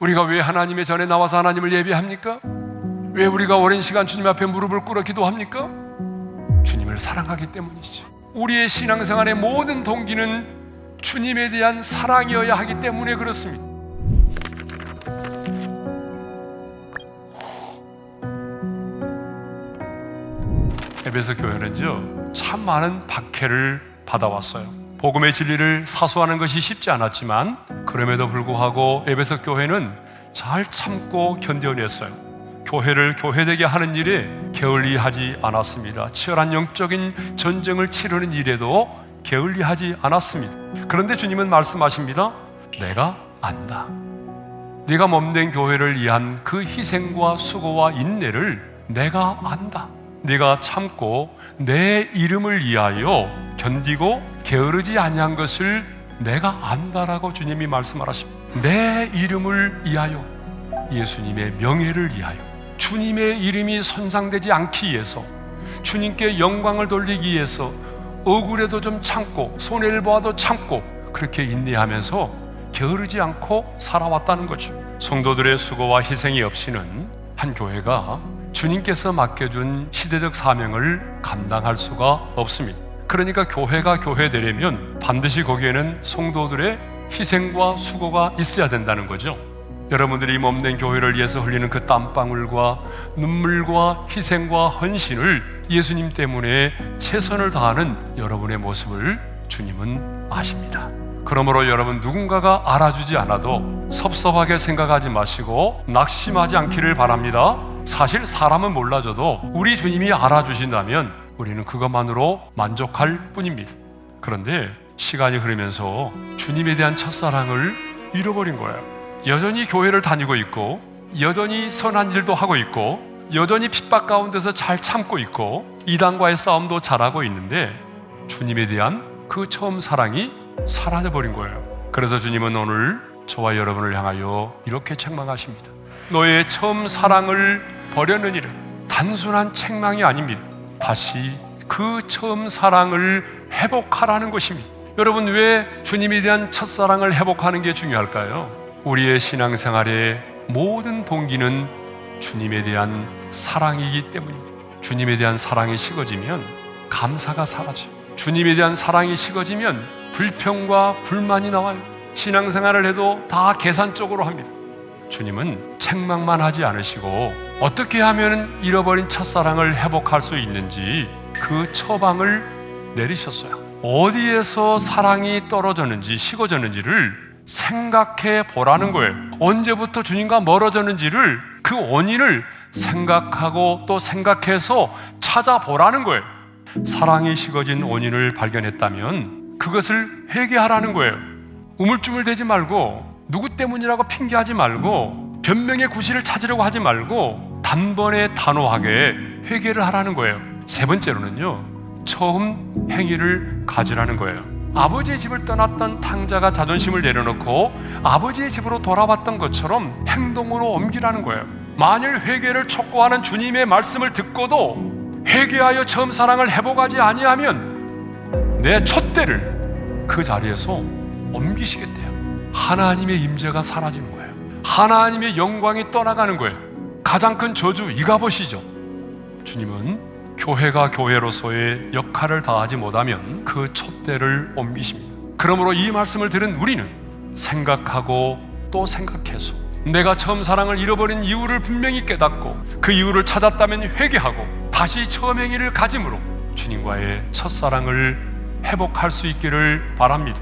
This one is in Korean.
우리가 왜 하나님의 전에 나와서 하나님을 예배합니까? 왜 우리가 오랜 시간 주님 앞에 무릎을 꿇어 기도합니까? 주님을 사랑하기 때문이죠. 우리의 신앙생활의 모든 동기는 주님에 대한 사랑이어야 하기 때문에 그렇습니다. 에베소 교회는요 참 많은 박해를 받아왔어요. 복음의 진리를 사수하는 것이 쉽지 않았지만 그럼에도 불구하고 에베소 교회는 잘 참고 견뎌냈어요. 교회를 교회되게 하는 일에 게을리하지 않았습니다. 치열한 영적인 전쟁을 치르는 일에도 게을리하지 않았습니다. 그런데 주님은 말씀하십니다. 내가 안다. 네가 몸된 교회를 위한 그 희생과 수고와 인내를 내가 안다. 네가 참고 내 이름을 위하여 견디고 게으르지 아니한 것을 내가 안다라고 주님이 말씀하십니다. 내 이름을 위하여 예수님의 명예를 위하여 주님의 이름이 손상되지 않기 위해서 주님께 영광을 돌리기 위해서 억울해도 좀 참고 손해를 보아도 참고 그렇게 인내하면서 게으르지 않고 살아왔다는 거죠. 성도들의 수고와 희생이 없이는 한 교회가 주님께서 맡겨준 시대적 사명을 감당할 수가 없습니다. 그러니까 교회가 교회 되려면 반드시 거기에는 성도들의 희생과 수고가 있어야 된다는 거죠. 여러분들이 몸된 교회를 위해서 흘리는 그 땀방울과 눈물과 희생과 헌신을 예수님 때문에 최선을 다하는 여러분의 모습을 주님은 아십니다. 그러므로 여러분 누군가가 알아주지 않아도 섭섭하게 생각하지 마시고 낙심하지 않기를 바랍니다. 사실 사람은 몰라줘도 우리 주님이 알아주신다면 우리는 그것만으로 만족할 뿐입니다. 그런데 시간이 흐르면서 주님에 대한 첫사랑을 잃어버린 거예요. 여전히 교회를 다니고 있고, 여전히 선한 일도 하고 있고, 여전히 핍박 가운데서 잘 참고 있고, 이단과의 싸움도 잘하고 있는데, 주님에 대한 그 처음 사랑이 사라져버린 거예요. 그래서 주님은 오늘 저와 여러분을 향하여 이렇게 책망하십니다. 너의 처음 사랑을 버렸느니라. 단순한 책망이 아닙니다. 다시 그 처음 사랑을 회복하라는 것입니다. 여러분 왜 주님에 대한 첫사랑을 회복하는 게 중요할까요? 우리의 신앙생활의 모든 동기는 주님에 대한 사랑이기 때문입니다. 주님에 대한 사랑이 식어지면 감사가 사라져. 주님에 대한 사랑이 식어지면 불평과 불만이 나와요. 신앙생활을 해도 다 계산적으로 합니다. 주님은 책망만 하지 않으시고 어떻게 하면 잃어버린 첫사랑을 회복할 수 있는지 그 처방을 내리셨어요. 어디에서 사랑이 떨어졌는지 식어졌는지를 생각해 보라는 거예요. 언제부터 주님과 멀어졌는지를 그 원인을 생각하고 또 생각해서 찾아보라는 거예요. 사랑이 식어진 원인을 발견했다면 그것을 회개하라는 거예요. 우물쭈물 대지 말고 누구 때문이라고 핑계하지 말고 변명의 구실을 찾으려고 하지 말고 단번에 단호하게 회개를 하라는 거예요. 세 번째로는요. 처음 행위를 가지라는 거예요. 아버지의 집을 떠났던 탕자가 자존심을 내려놓고 아버지의 집으로 돌아왔던 것처럼 행동으로 옮기라는 거예요. 만일 회개를 촉구하는 주님의 말씀을 듣고도 회개하여 처음 사랑을 회복하지 아니하면 내 촛대를 그 자리에서 옮기시겠대요. 하나님의 임재가 사라지는 거예요. 하나님의 영광이 떠나가는 거예요. 가장 큰 저주 이가 보시죠. 주님은 교회가 교회로서의 역할을 다하지 못하면 그 촛대를 옮기십니다. 그러므로 이 말씀을 들은 우리는 생각하고 또 생각해서 내가 처음 사랑을 잃어버린 이유를 분명히 깨닫고 그 이유를 찾았다면 회개하고 다시 처음 행위를 가짐으로 주님과의 첫사랑을 회복할 수 있기를 바랍니다.